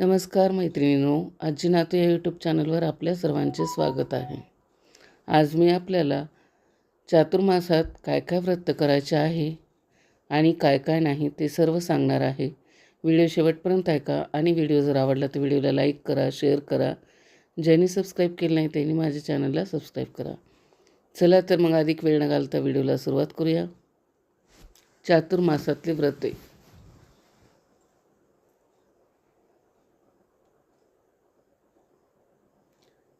नमस्कार मैत्रिणींनो आजी नातू या यूट्यूब चॅनलवर आपल्या सर्वांचे स्वागत आहे. आज मी आपल्याला चातुर्मासात काय काय व्रत करायचे आहे आणि काय काय नाही ते सर्व सांगणार आहे. व्हिडिओ शेवटपर्यंत ऐका आणि व्हिडिओ जर आवडला तर व्हिडिओला लाईक करा शेअर करा. ज्यांनी सबस्क्राईब केलं नाही त्यांनी माझ्या चॅनलला सबस्क्राईब करा. चला तर मग अधिक वेळ न घालता व्हिडिओला सुरुवात करूया. चातुर्मासातले व्रते.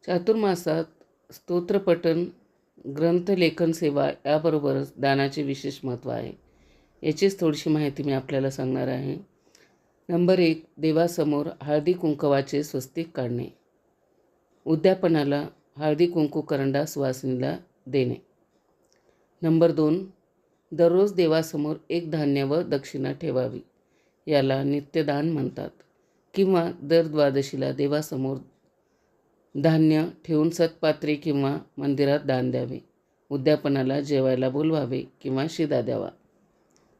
चातुर्मासात स्तोत्रपठन ग्रंथलेखन सेवा याबरोबरच दानाचे विशेष महत्त्व आहे. याचीच थोडीशी माहिती मी आपल्याला सांगणार आहे. नंबर एक देवासमोर हळदी कुंकवाचे स्वस्तिक काढणे. उद्यापनाला हळदी कुंकू करंडा सुवासिनीला देणे. नंबर दोन दररोज देवासमोर एक धान्य व दक्षिणा ठेवावी. याला नित्यदान म्हणतात. किंवा दर द्वादशीला देवासमोर धान्य ठेवून सतपात्री किंवा मंदिरात दान द्यावे. उद्यापनाला जेवायला बोलवावे किंवा शिदा द्यावा.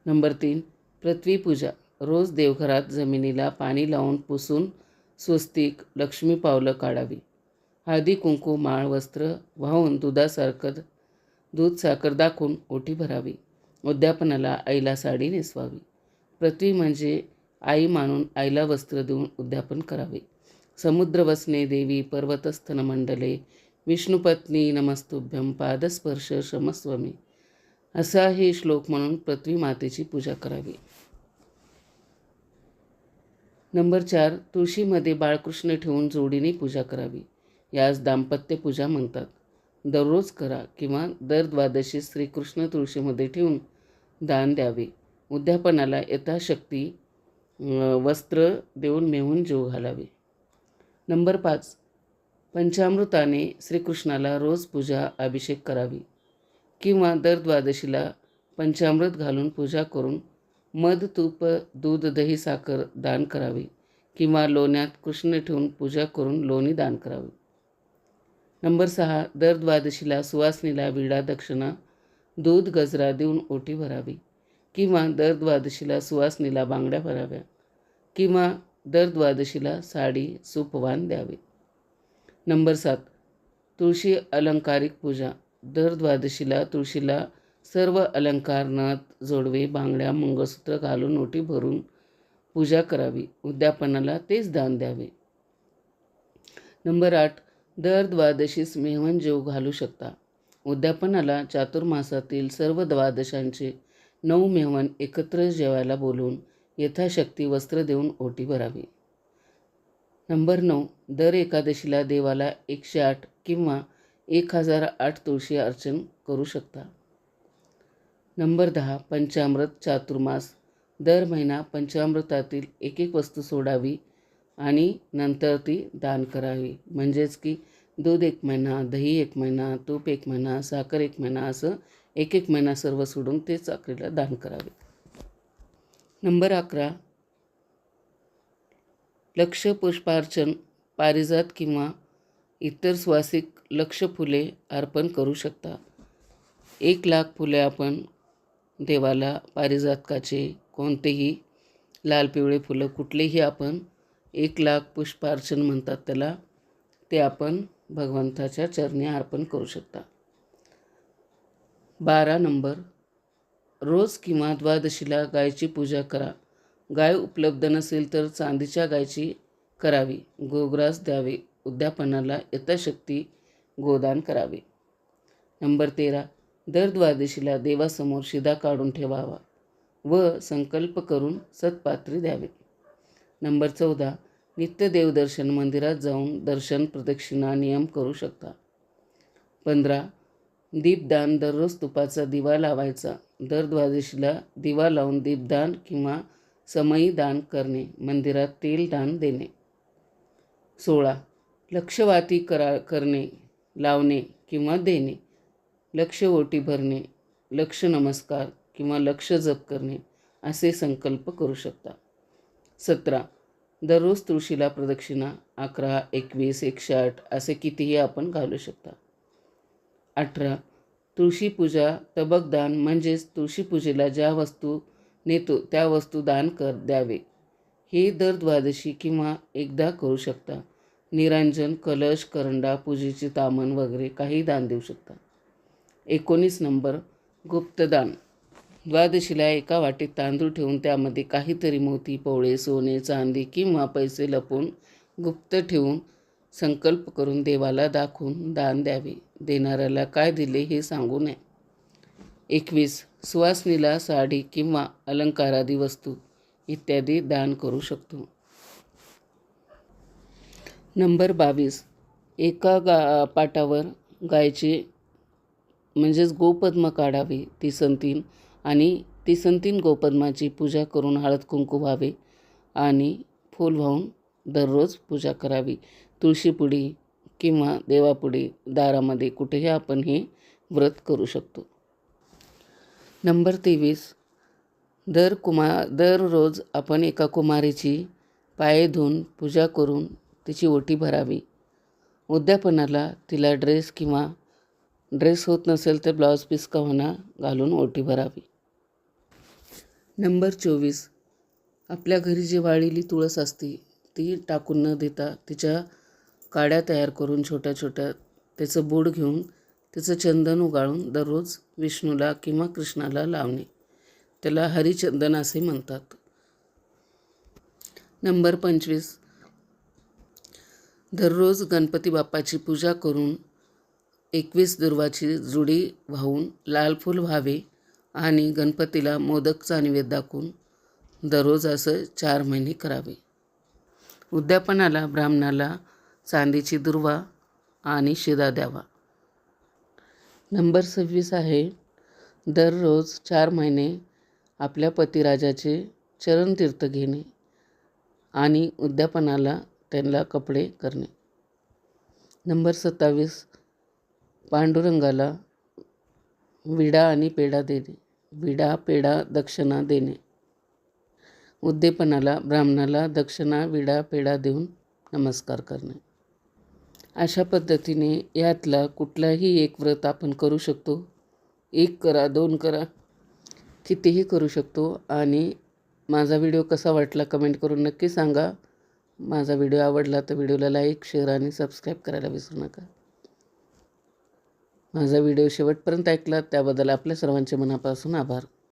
नंबर तीन पृथ्वी पूजा. रोज देवघरात जमिनीला पाणी लावून पुसून स्वस्तिक लक्ष्मी पावलं काढावी. हळदी कुंकू माळ वस्त्र वाहून दुधासारखं दूध साखर दाखवून ओटी भरावी. उद्यापनाला आईला साडी नेसवावी. पृथ्वी म्हणजे आई मानून आईला वस्त्र देऊन उद्यापन करावे. समुद्रवसने देवी पर्वतस्थन मंडले विष्णुपत्नी नमस्तुभ्यम पादस्पर्श शमस्वमी. असा हे श्लोक म्हणून पृथ्वी मातेची पूजा करावी. नंबर चार तुळशीमध्ये बाळकृष्ण ठेवून जोडीने पूजा करावी. यास दाम्पत्य पूजा म्हणतात. दररोज करा किंवा दर द्वादशी श्रीकृष्ण तुळशीमध्ये ठेवून दान द्यावे. उद्यापनाला यथाशक्ती वस्त्र देऊन मेहून जीव घालावे. नंबर पाच. पंचामृताने श्रीकृष्णाला रोज पूजा अभिषेक करावी. किंवा दर द्वादशीला पंचामृत घालून पूजा करून मध तूप दूध दही साखर दान करावे. किंवा लोण्यात कृष्ण ठेवून पूजा करून लोणी दान करावे. नंबर सहा. दर द्वादशीला सुवासनीला विडा दक्षिणा दूध गजरा देऊन ओटी भरावी. किंवा दर द्वादशीला सुवासनीला बांगड्या भराव्या. किंवा दर द्वादशीला साडी सुपवान द्यावे. नंबर सात तुळशी अलंकारिक पूजा. दर द्वादशीला तुळशीला सर्व अलंकार नथ जोडवे बांगड्या मंगळसूत्र घालून ओटी भरून पूजा करावी. उद्यापनाला तेच दान द्यावे. नंबर आठ दर द्वादशीस मेहवन जेव घालू शकता. उद्यापनाला चातुर्मासातील सर्व द्वादशांचे नऊ मेहवन एकत्र जेवायला बोलून यथाशक्ती वस्त्र देऊन ओटी भरावी. नंबर नऊ. दर एकादशीला देवाला एकशे आठ किंवा एक हजार आठ तुळशी अर्चन करू शकता. नंबर दहा. पंचामृत चातुर्मास. दर महिना पंचामृतातील एक एक वस्तू सोडावी आणि नंतर ती दान करावी. म्हणजेच की दूध एक महिना दही एक महिना तूप एक महिना साखर एक महिना असं एक एक महिना सर्व सोडून ते चाकरीला दान करावे. नंबर अकरा. लक्ष पुष्पार्चन पारिजात किंवा इतर स्वासिक लक्ष फुले अर्पण करू शकता. एक लाख फुले आपण देवाला पारिजातकाचे कोणतेही लाल पिवळे फुलं कुठलेही आपण एक लाख पुष्पार्चन म्हणतात त्याला ते आपण भगवंताच्या चरणी अर्पण करू शकता. बारा नंबर. रोज किंवा द्वादशीला गायची पूजा करा. गाय उपलब्ध नसेल तर चांदीच्या गायची करावी. गोग्रास द्यावे. उद्यापनाला यथाशक्ती गोदान करावे. नंबर तेरा. दर द्वादशीला देवासमोर शिदा काढून ठेवावा व संकल्प करून सत्पात्री द्यावे. नंबर चौदा. नित्य देवदर्शन मंदिरात जाऊन दर्शन प्रदक्षिणा नियम करू शकता. पंधरा. दीपदान दररोज तुपाचा दिवा लावायचा. दर द्वादशीला दिवा लावून दीपदान किंवा समयी दान करणे मंदिरात तेल दान देणे. सोळा. लक्षवाती करा करणे लावणे किंवा देणे. लक्ष ओटी भरणे लक्ष नमस्कार किंवा लक्ष जप करणे असे संकल्प करू शकता. सतरा. दररोज तुळशीला प्रदक्षिणा अकरा एकवीस एकशे आठ असे कितीही आपण घालू शकता. अठरा. तुळशीपूजा तबकदान म्हणजेच तुळशीपूजेला ज्या वस्तू नेतो त्या वस्तू दान कर द्यावे. हे दर द्वादशी किंवा एकदा करू शकता. निरांजन कलश करंडा पूजेचे तामण वगैरे काही दान देऊ शकता. एकोणीस नंबर गुप्तदान. द्वादशीला एका वाटीत तांदूळ ठेवून त्यामध्ये काहीतरी मोती पोळे सोने चांदी किंवा पैसे लपवून गुप्त ठेवून संकल्प करून देवाला दाखवून दान द्यावे. देणाऱ्याला काय दिले हे सांगू नये. एकवीस सुवासनीला साडी किंवा अलंकारादी वस्तू इत्यादी दान करू शकतो. नंबर बावीस एका गा पाटावर गायचे म्हणजेच गोपद्म काढावे. तिसंतीन आणि तिसंतीन गोपद्माची पूजा करून हळद कुंकू व्हावे आणि फूल वाहून दररोज पूजा करावी. तुळशीपुडी किंवा देवापुढे दारामध्ये कुठेही आपण हे व्रत करू शकतो. नंबर तेवीस. दर कुमा दररोज आपण एका कुमारीची पाये धुवून पूजा करून तिची ओटी भरावी. उद्यापनाला तिला ड्रेस किंवा ड्रेस होत नसेल तर ब्लाऊज पीस का घालून ओटी भरावी. नंबर चोवीस. आपल्या घरी जी वाळलेली तुळस असते ती टाकून न देता तिच्या काड्या तयार करून छोट्या छोट्या त्याचं बोड घेऊन त्याचं चंदन उगाळून दररोज विष्णूला किंवा कृष्णाला लावणे. त्याला हरिचंदन असे म्हणतात. नंबर पंचवीस. दररोज गणपती बाप्पाची पूजा करून एकवीस दुर्वाची जुडी वाहून लाल फूल व्हावे आणि गणपतीला मोदकचा निवेद दाखवून दररोज असं चार महिने करावे. उद्यापनाला ब्राह्मणाला चांदीची दुर्वा आणि शिदा द्यावा. नंबर सव्वीस आहे दररोज चार महिने आपल्या पतिराजाचे चरणतीर्थ घेणे आणि उद्यापनाला त्यांना कपडे करणे. नंबर सत्तावीस पांडुरंगाला विडा आणि पेढा देणे. विडा पेढा दक्षिणा देणे. उद्दीपनाला ब्राह्मणाला दक्षिणा विडा पेढा देऊन नमस्कार करणे. अशा पद्धतीने यातला कुठलाही एक व्रत आपण करू शकतो. एक करा दोन करा कितीही करू शकतो. आणि माझा व्हिडिओ कसा वाटला कमेंट करून नक्की सांगा. माझा व्हिडिओ आवडला तर व्हिडिओला लाईक शेअर आणि सबस्क्राईब करायला विसरू नका. माझा व्हिडिओ शेवटपर्यंत ऐकला त्याबद्दल आपल्या सर्वांचे मनापासून आभार.